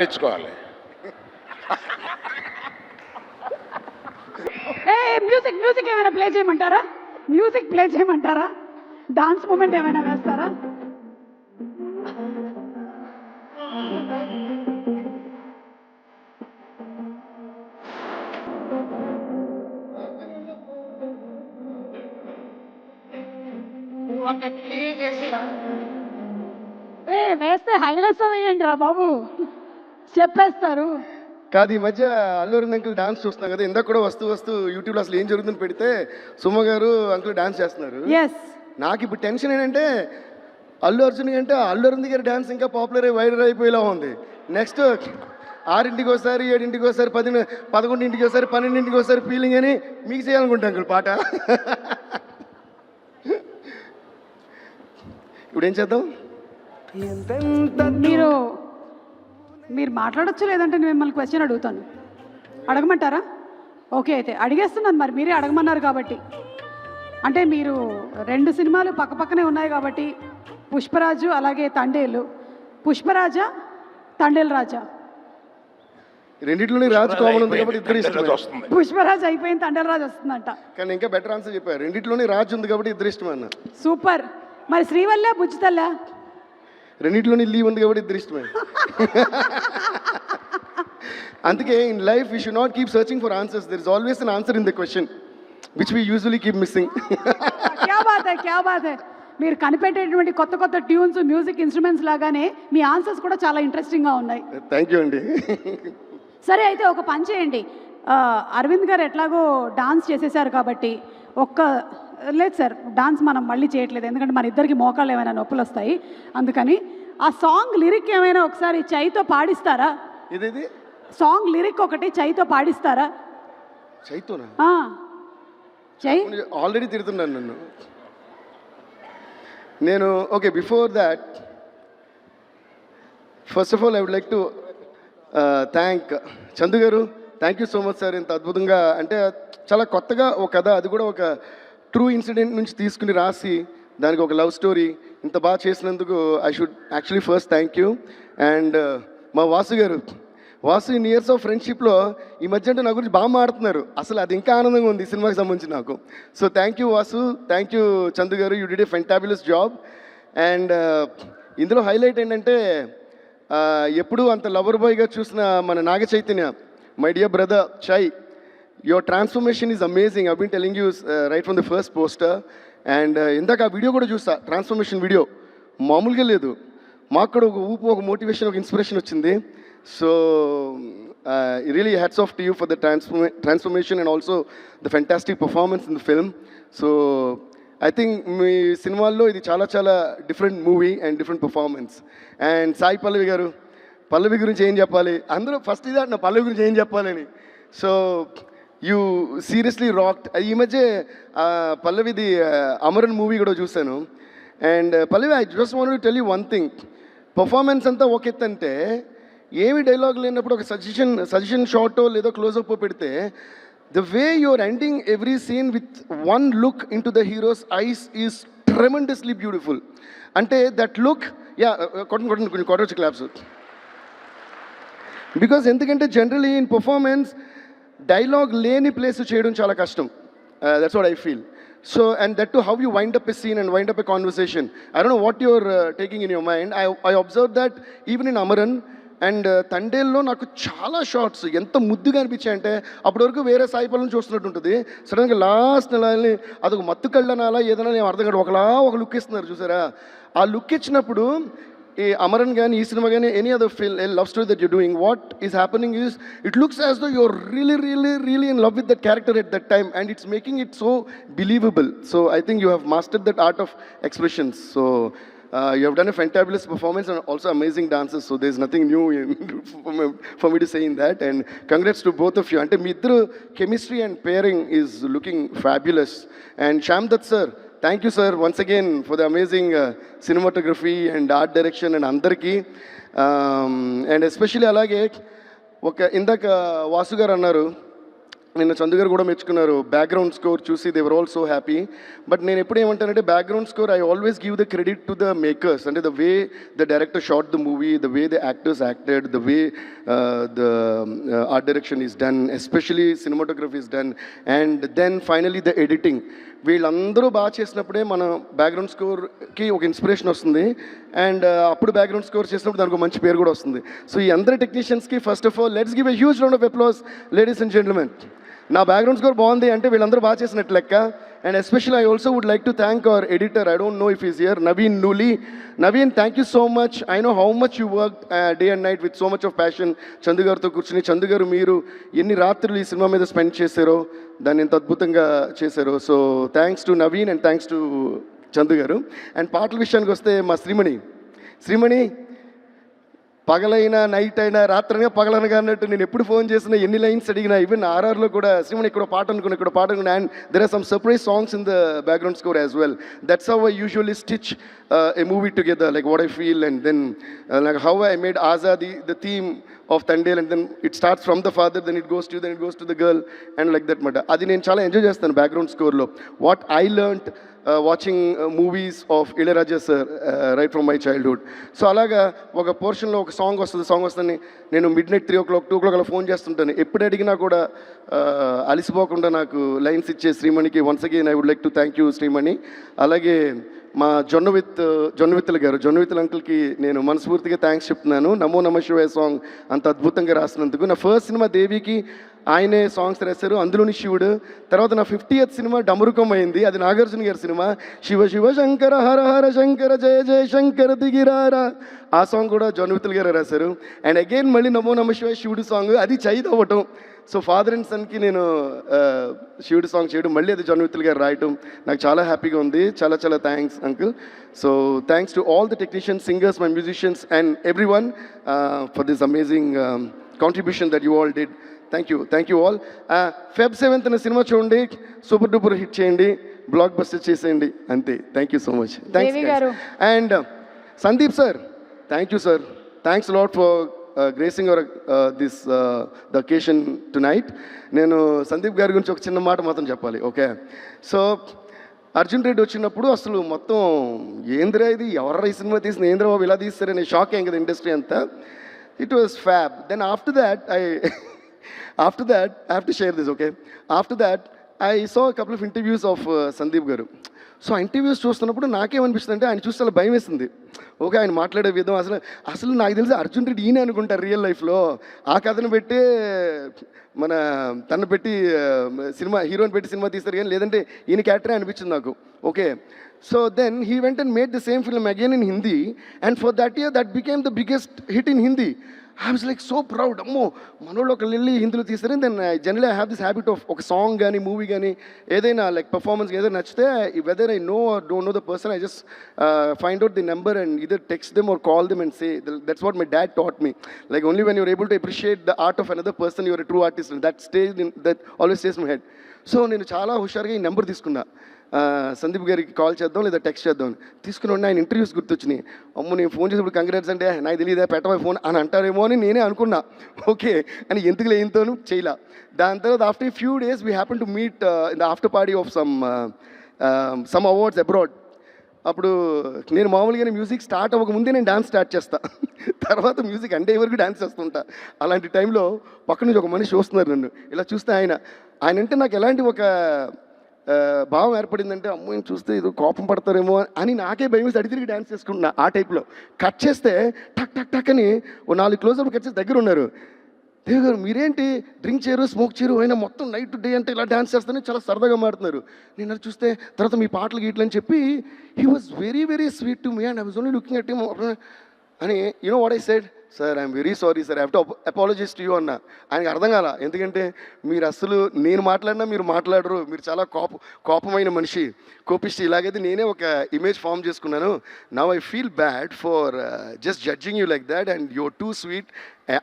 తెచ్చుకోవాలి. ఏ music music ఏమైనా ప్లే చేయమంటారా? మ్యూజిక్ ప్లే చేయమంటారా? డాన్స్ మూమెంట్ ఏమైనా వేస్తారా? ఏ వేస్తే హైలైట్స్ వేయండి రా బాబు. చెప్పేస్తారు. కాదు ఈ మధ్య అల్లూరి అంకుల్ డాన్స్ చూస్తున్నాం కదా ఇందాక కూడా వస్తూ వస్తూ యూట్యూబ్లో అసలు ఏం జరుగుతుందని పెడితే సుమ గారు అంకుల్ డాన్స్ చేస్తున్నారు. నాకు ఇప్పుడు టెన్షన్ ఏంటంటే అల్లు అర్జున్ కంటే అల్లు అరుణ్ గారి డాన్స్ ఇంకా పాపులర్ అయి వైరల్ అయిపోయేలా ఉంది. నెక్స్ట్ ఆరింటికి ఒకసారి ఏడింటికి ఒకసారి పది పదకొండింటికి ఒకసారి పన్నెండింటికి ఒకసారి ఫీలింగ్ అని మీకు చేయాలనుకుంటా అంకుల్ పాట. ఇప్పుడు ఏం చేద్దాం మీరు మీరు మాట్లాడొచ్చు లేదంటే నేను మిమ్మల్ని క్వశ్చన్ అడుగుతాను? అడగమంటారా? ఓకే అయితే అడిగేస్తున్నాను మరి మీరే అడగమన్నారు కాబట్టి. అంటే మీరు రెండు సినిమాలు పక్కపక్కనే ఉన్నాయి కాబట్టి పుష్పరాజు అలాగే తండేలు. పుష్పరాజా తండేలు రాజా? రెండిట్లోనే రాజు కామన్ ఉంది కాబట్టి ఇద్దరు వస్తుంది. పుష్పరాజు అయిపోయింది తండేలు రాజు వస్తుందంట. కానీ ఇంకా బెటర్ ఆన్సర్ చెప్పారు. రెండిట్లోనే రాజు ఉంది కాబట్టి ఇద్దరు ఇష్టం అన్న సూపర్. మరి శ్రీవల్ల బుజ్జితల్లా రెండిట్లోనే లీవ్ ఉంది కాబట్టి ఇద్దరు ఇష్టమే. అందుకే in life we should not keep searching for answers there is always an answer in the question which we usually keep missing మీరు కనిపెట్టేటువంటి కొత్త కొత్త ట్యూన్స్ మ్యూజిక్ ఇన్స్ట్రుమెంట్స్ లాగానే మీ ఆన్సర్స్ కూడా చాలా ఇంట్రెస్టింగ్గా ఉన్నాయి. థ్యాంక్ యూ అండి సరే అయితే ఒక పని చేయండి. అరవింద్ గారు ఎట్లాగో డాన్స్ చేసేసారు కాబట్టి ఒక్క లేదు సార్ డాన్స్ మనం మళ్ళీ చేయట్లేదు. ఎందుకంటే మన ఇద్దరికి మోకాళ్ళు ఏమైనా నొప్పులు వస్తాయి. అందుకని ఆ సాంగ్ లిరిక్ ఏమైనా ఒకసారి చైతో పాడిస్తారా? ఇదేది? సాంగ్ లిరిక్ ఒకటి చైతో పాడిస్తారా? చైతోనా? చై ఆల్రెడీ తిడుతున్నాను నన్ను. నేను okay before that first of all I would like to thank Chandu గారు. Thank you so much sir ఇంత అద్భుతంగా అంటే చాలా కొత్తగా ఒక కథ అది కూడా ఒక ట్రూ ఇన్సిడెంట్ నుంచి తీసుకుని రాసి దానికి ఒక లవ్ స్టోరీ ఇంత బాగా చేసినందుకు I should actually first thank you and మా Vasu garu Vasu in years of ఫ్రెండ్షిప్లో ఈ మధ్య అంటే నా గురించి బాగా మాడుతున్నారు అసలు అది ఇంకా ఆనందంగా ఉంది సినిమాకి సంబంధించి నాకు. So thank you Vasu thank you Chandu గారు you did a fabulous job and ఇందులో హైలైట్ ఏంటంటే uh, ఎప్పుడూ అంత లవర్ బాయ్గా చూసిన మన Naga Chaitanya my dear brother Chay your transformation is amazing I been telling you right from the first poster and ఇందాక ఆ వీడియో కూడా చూసా ట్రాన్స్ఫర్మేషన్ వీడియో మామూలుగా లేదు. మాకు కూడా ఒక ఊపు ఒక మోటివేషన్ ఒక ఇన్స్పిరేషన్ వచ్చింది. So really hats off to you for the transformation transformation and also the fantastic performance in the film so I think మీ సినిమాల్లో ఇది చాలా చాలా different movie and different performance and Sai Pallavi గారు పల్లవి గురించి ఏం చెప్పాలి? అందరూ ఫస్ట్ ఇది నా పల్లవి గురించి ఏం చెప్పాలని సో యూ సీరియస్లీ రాక్డ్ ఈ మధ్య పల్లవిది అమరన్ మూవీ కూడా చూశాను. And Pallavi I just want tell you one thing performance అంతా ఒక ఎత్తు అంటే ఏమి డైలాగ్ లేనప్పుడు ఒక సజెషన్ సజెషన్ షార్టో లేదో క్లోజప్ పెడితే the way your ending every scene with one look in to the heroes eyes is tremendously beautiful అంటే దట్ లుక్ యా కొట్టను కొట్టండి కొంచెం కొట్టవచ్చు క్లాప్స్ బికాస్ ఎందుకంటే జనరలీ ఇన్ పర్ఫార్మెన్స్ డైలాగ్ లేని ప్లేస్ చేయడం చాలా కష్టం. That's what I feel so and that to how you wind up a scene and wind up a conversation I don't know what you're taking in your mind I I observe that even in Amaran and తండేల్లో నాకు చాలా shorts ఎంత ముద్దుగా అనిపించాయంటే అప్పటి వరకు వేరే సాయిపల్లని చూస్తున్నట్టు ఉంటుంది. సడన్గా లాస్ట్ నెలని అదొక మత్తు కళ్ళనాలా ఏదైనా నేను అర్థం కాదు ఒకలా ఒక లుక్ ఇస్తున్నారు చూసారా? ఆ లుక్ ఇచ్చినప్పుడు Amaran Gan, E Cinema any other film, love story that you're doing, what is happening is it looks as though you're really, really, really in love with that character at that time and it's making it so believable. So I think you have mastered that art of expressions. So uh, you have done a fantabulous performance and also amazing dances, so there's nothing new in, for, me, for, me, to say in that. And congrats to both of you. Ante Mitra chemistry and pairing is looking fabulous. And Shamdat sir, thank you sir once again for the amazing cinematography and art direction and అందరికీ and especially అలాగే ఒక ఇందాక వాసు గారు అన్నారు నిన్న చందు గారు కూడా మెచ్చుకున్నారు బ్యాక్గ్రౌండ్ స్కోర్ చూసి Devara all so happy but నేను ఎప్పుడు ఏమంటానంటే background score I always give the credit to the makers అంటే the way the director shot the movie the way the actors acted the way the art direction is done especially cinematography is done and then finally the editing వీళ్ళందరూ బాగా చేసినప్పుడే మన background స్కోర్కి ఒక inspiration వస్తుంది. And uh, అప్పుడు background score చేసినప్పుడు దానికి మంచి పేరు కూడా వస్తుంది. సో ఈ అందరి టెక్నీషియన్స్కి first of all let's give a huge round of applause ladies and gentlemen నా బ్యాక్గ్రౌండ్ స్కోర్ బాగుంది అంటే వీళ్ళందరూ బాగా చేసినట్టు లెక్క. And special I also would like to thank our editor I don't know if is here Naveen Nooli Naveen thank you so much I know how much you work day and night with so much of passion Chandu గారితో కూర్చుని చందు గారు మీరు ఎన్ని రాత్రులు ఈ cinema మీద spend చేశారో దాన్ని ఎంత అద్భుతంగా చేశారో. So thanks to Naveen and thanks to Chandu గారు అండ్ పాటల విషయానికి వస్తే మా శ్రీమణి. శ్రీమణి పగలైనా నైట్ అయినా రాత్రైనా పగలనగా అన్నట్టు నేను ఎప్పుడు ఫోన్ చేసినా ఎన్ని లైన్స్ అడిగినా ఈవెన్ ఆర్ఆర్లో కూడా శ్రీమణి ఇక్కడ పాట అనుకున్నా ఇక్కడ పాట అనుకున్నా and there are some surprise songs in the background score as well that's how I usually stitch a movie together like what I feel and then like how I made Azadi the theme of Thandel and then it starts from the father then it goes to then it goes to the girl and like that మాట అది నేను చాలా enjoy చేస్తాను background స్కోర్లో what I learnt watching movies of Ilaiyaraaja sir right from my childhood so అలాగా ఒక పోర్షన్లో ఒక song వస్తుంది సాంగ్ వస్తుంది నేను midnight three o'clock two clock అలా ఫోన్ చేస్తుంటాను. ఎప్పుడు అడిగినా కూడా uh, అలసిపోకుండా నాకు లైన్స్ ఇచ్చే శ్రీమణికి once again I would like to thank you Srimani. అలాగే మా జొన్నవిత్ జొన్నవిత్తుల గారు జొన్నవిత్తుల అంకుల్కి నేను మనస్ఫూర్తిగా థ్యాంక్స్ చెప్తున్నాను. నమో నమ శివాయ సాంగ్ అంత అద్భుతంగా రాసినందుకు. నా ఫస్ట్ సినిమా దేవికి ఆయనే సాంగ్స్ రాశారు. అందులోని శివుడు తర్వాత నా ఫిఫ్టీయత్ సినిమా డమరుకం అయింది అది నాగార్జున గారి సినిమా. శివ శివ శంకర హర హర శంకర జయ జయ శంకర దిగిరారా. ఆ సాంగ్ కూడా జొన్న గారు రాశారు. అండ్ అగైన్ మళ్ళీ నమో నమ శివ శివుడు సాంగ్ అది చైద్ అవ్వటం. సో ఫాదర్ అండ్ సన్కి నేను శివుడు సాంగ్ చేయడం మళ్ళీ అది జొన్నవిత్తులు గారు రాయటం నాకు చాలా హ్యాపీగా ఉంది. చాలా చాలా thanks uncle so thanks to all the technicians singers my musicians and everyone for this amazing contribution that you all did thank you thank you all Feb seventh cinema చూడండి. సూపర్ డూపర్ హిట్ చేయండి. Blockbuster చేసేయండి. అంతే. Thank you so much గారు. And Sandeep sir thank you sir thanks lot for gracing our this the occasion tonight నేను సందీప్ గారి గురించి ఒక చిన్న మాట మాత్రం చెప్పాలి. ఓకే సో అర్జున్ రెడ్డి వచ్చినప్పుడు అసలు మొత్తం ఏంద్రా ఇది? ఎవరు ఈ సినిమా తీసిన ఏంద్ర బాబు ఇలా తీస్తారనే షాక్ అయ్యింది కదా ఇండస్ట్రీ అంతా. It was fab then after that I after that I have to share this okay after that I so couple of interviews of Sandeep గారు సో ఆ ఇంటర్వ్యూస్ చూస్తున్నప్పుడు నాకేమనిపిస్తుంది అంటే ఆయన చూస్తే అలా భయం వేసింది. ఓకే ఆయన మాట్లాడే విధం అసలు అసలు నాకు తెలిసి అర్జున్ రెడ్డి ఈయన అనుకుంటారు రియల్ లైఫ్లో ఆ కథను పెట్టి మన తను పెట్టి సినిమా హీరోని పెట్టి సినిమా తీస్తారు కానీ లేదంటే ఈయన క్యారెక్టరే అనిపించింది నాకు. Okay. So then he went and made the same film again in Hindi and for that year that became the biggest hit in Hindi I was like so proud అమ్మో మనోళ్ళు ఒకళ్ళు వెళ్ళి హిందీలో తీస్తారు. Then general I have this habit of ఒక song కానీ movie కానీ ఏదైనా లైక్ పర్ఫార్మెన్స్ ఏదైనా నచ్చితే whether I know don't know the person I just find out the number and either text them or call them and say that's what my dad taught me like only when you're able to appreciate the art of another person you're true artist that stage that always stays my head so నేను చాలా హుషారుగా ఈ number తీసుకున్నా. సందీప్ గారికి call చేద్దాం లేదా text చేద్దాం. తీసుకుని ఉండి ఆయన ఇంటర్వ్యూస్ గుర్తొచ్చినాయి. అమ్మ నేను ఫోన్ చేసినప్పుడు కంగ్రాట్స్ అంటే నాకు తెలియదా పెట్టవా ఫోన్ అని అంటారేమో అని నేనే అనుకున్నా. ఓకే అని ఎందుకు లేనితోను చేయలా. దాని తర్వాత after few days we happen to meet in the after party of some some awards abroad అప్పుడు నేను మామూలుగానే మ్యూజిక్ స్టార్ట్ అవ్వక ముందే నేను డాన్స్ స్టార్ట్ చేస్తా. తర్వాత మ్యూజిక్ అంటే వరకు డ్యాన్స్ చేస్తుంటా. అలాంటి టైంలో పక్క నుంచి ఒక మనిషి చూస్తున్నారు నన్ను. ఇలా చూస్తే ఆయన. ఆయన అంటే నాకు ఎలాంటి ఒక భావం ఏర్పడిందంటే అమ్మాయిని చూస్తే ఏదో కోపం పడతారేమో అని నాకే భయం వేసి తిరిగి డ్యాన్స్ చేసుకుంటున్నా ఆ టైప్లో కట్ చేస్తే టక్ టక్ టక్ అని ఓ నాలుగు క్లోజ్అప్ కట్ చేసి దగ్గర ఉన్నారు. దేవ్ గారు మీరేంటి డ్రింక్ చేయరు స్మోక్ చేయరు అయినా మొత్తం నైట్ డే అంటే ఇలా డ్యాన్స్ చేస్తానే చాలా సరదాగా మారుతున్నారు నేను అది చూస్తే తర్వాత మీ పాటలు గీట్లని చెప్పి he was very very sweet to me and I was only looking at అని you know what I said sir I'm very sorry sir have to apologise to you అన్న. ఆయనకి అర్థం కాల? ఎందుకంటే మీరు అసలు నేను మాట్లాడినా మీరు మాట్లాడరు. మీరు చాలా కోప కోపమైన మనిషి. కోపిష్టి. ఇలాగైతే నేనే ఒక ఇమేజ్ ఫామ్ చేసుకున్నాను. Now I feel bad for just judging you like that and you're too sweet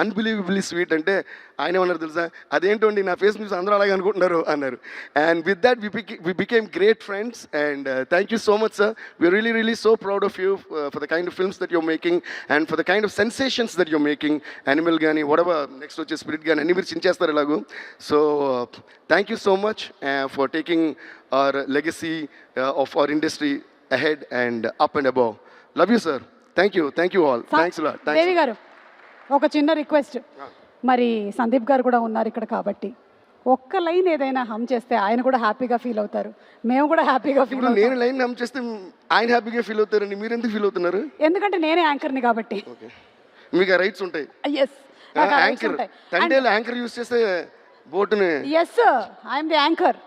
unbelievably sweet అంటే ఆయన ఏమన్నారు తెలుసా? అదేంటండి నా ఫేస్ న్యూస్ అందరూ అలాగే అనుకుంటున్నారు అన్నారు. And with that we we became great friends and thank you so much sir we're really really so proud of you for the kind of films that you're making and for the kind of sensations that you're making Animal కానీ వడవ next వచ్చే spirit కానీ అన్ని మీరు చించేస్తారు ఇలాగూ. So thank you so much for taking our legacy of our industry ahead and up and above love you sir thank you thank you all thanks lot Devi thanks గారు ఒక చిన్న request. మరి సందీప్ గారు కూడా ఉన్నారు ఇక్కడ కాబట్టి. ఒక్క లైన్ ఏదైనా హమ్ చేస్తే ఆయన కూడా హ్యాపీగా ఫీల్ అవుతారు. మేము కూడా హ్యాపీగా ఫీల్ నేను లైన్ నమ్మ చేస్తే ఆయన హ్యాపీగా ఫీల్ అవుతారండి. మీరు ఎందుకు ఫీల్ అవుతున్నారు? ఎందుకంటే నేనే యాంకర్ని కాబట్టి. మీకు రైట్స్ ఉంటాయి. Yes anchor. యాంకర్ యూస్ చేస్తే బోటుని. Yes I'm the anchor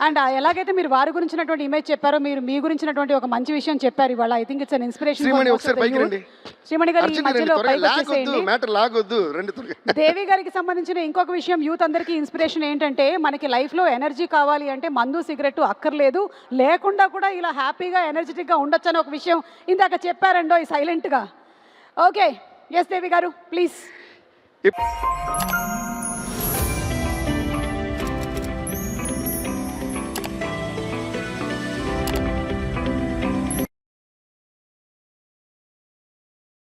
and ఎలాగైతే మీరు వారి గురించినటువంటి ఇమేజ్ చెప్పారో మీరు మీ గురించినటువంటి ఒక మంచి విషయం చెప్పారు ఇవాళ. I think it's an inspiration Srimani గారు ఈ మధ్యలో దేవి గారికి సంబంధించిన ఇంకొక విషయం యూత్ అందరికీ ఇన్స్పిరేషన్ ఏంటంటే మనకి లైఫ్లో ఎనర్జీ కావాలి అంటే మందు సిగరెట్ అక్కర్లేదు. లేకుండా కూడా ఇలా హ్యాపీగా ఎనర్జెటిక్గా ఉండొచ్చు అని ఒక విషయం ఇందాక చెప్పారండో ఈ సైలెంట్గా ఓకే ఎస్ దేవి గారు ప్లీజ్